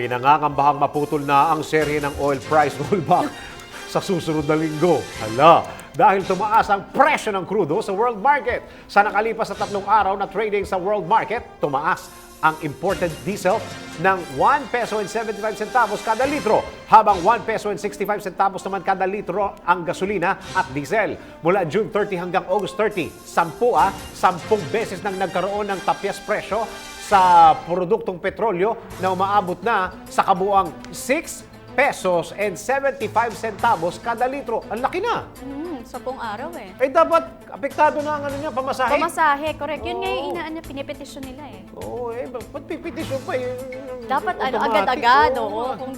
Pinangangambahang maputol na ang serye ng oil price rollback sa susunod na linggo. Hala, dahil tumaas ang presyo ng krudo sa world market. Sa nakalipas na tatlong araw na trading sa world market, tumaas ang imported diesel ng 1 peso and 75 centavos kada litro, habang 1 peso and 65 centavos naman kada litro ang gasolina at diesel. Mula June 30 hanggang August 30, 10 ah, 10 beses nang nagkaroon ng tapyas presyo sa produktong petrolyo na umaabot na sa kabuang 6 pesos and 75 centavos kada litro. Ang laki na. Hmm, sapong araw eh. Eh dapat apektado na ang ano niya, pamasahe. Pamasahe, correct. Yun nga yung Oo. inaan na pinipetisyon nila eh. Oo, eh, ba't pipitisyon pa yun? Dapat ano, Automatic, agad-agad, oo. oo. Kung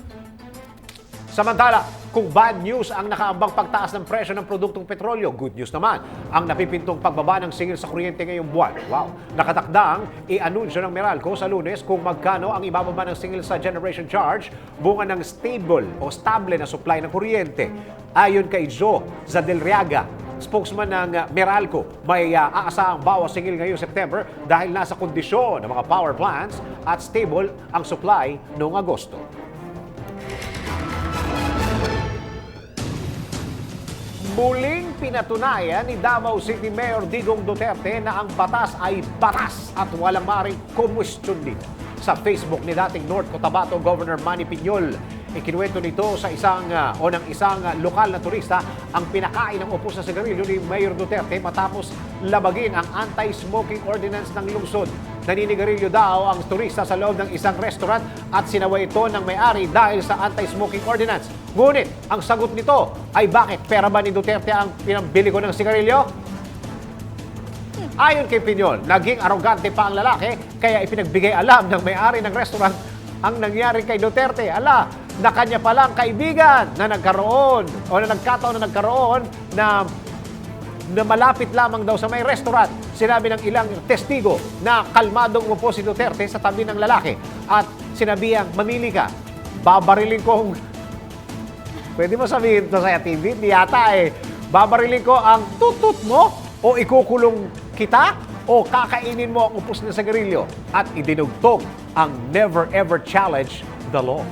Samantala, kung bad news ang nakaambang pagtaas ng presyo ng produktong petrolyo, good news naman ang napipintong pagbaba ng singil sa kuryente ngayong buwan. Wow! Nakatakdang i-anunsyo ng Meralco sa lunes kung magkano ang ibababa ng singil sa generation charge bunga ng stable o stable na supply ng kuryente. Ayon kay Joe Zadelriaga, spokesman ng uh, Meralco, may uh, aasahang bawas singil ngayong September dahil nasa kondisyon ng mga power plants at stable ang supply noong Agosto. Muling pinatunayan ni Davao City Mayor Digong Duterte na ang batas ay batas at walang maring kumwestiyon dito. Sa Facebook ni dating North Cotabato Governor Manny Piñol, ikinuwento nito sa isang ah, o ng isang ah, lokal na turista ang pinakain ng upos na sigarilyo ni Mayor Duterte matapos labagin ang anti-smoking ordinance ng lungsod. Naninigarilyo daw ang turista sa loob ng isang restaurant at sinaway ito ng may-ari dahil sa anti-smoking ordinance. Ngunit, ang sagot nito ay bakit pera ba ni Duterte ang pinambili ko ng sigarilyo? Ayon kay Pinyol, naging arogante pa ang lalaki kaya ipinagbigay alam ng may-ari ng restaurant ang nangyari kay Duterte. Ala, na kanya palang kaibigan na nagkaroon o na nagkataon na nagkaroon na na malapit lamang daw sa may restaurant. Sinabi ng ilang testigo na kalmadong umupo si Duterte sa tabi ng lalaki at sinabihang, mamili ka, babariling kong Pwede mo sabihin to sa TV? Hindi yata eh. Babariling ko ang tutut mo o ikukulong kita o kakainin mo ang upos na sigarilyo at idinugtog ang never ever challenge the law.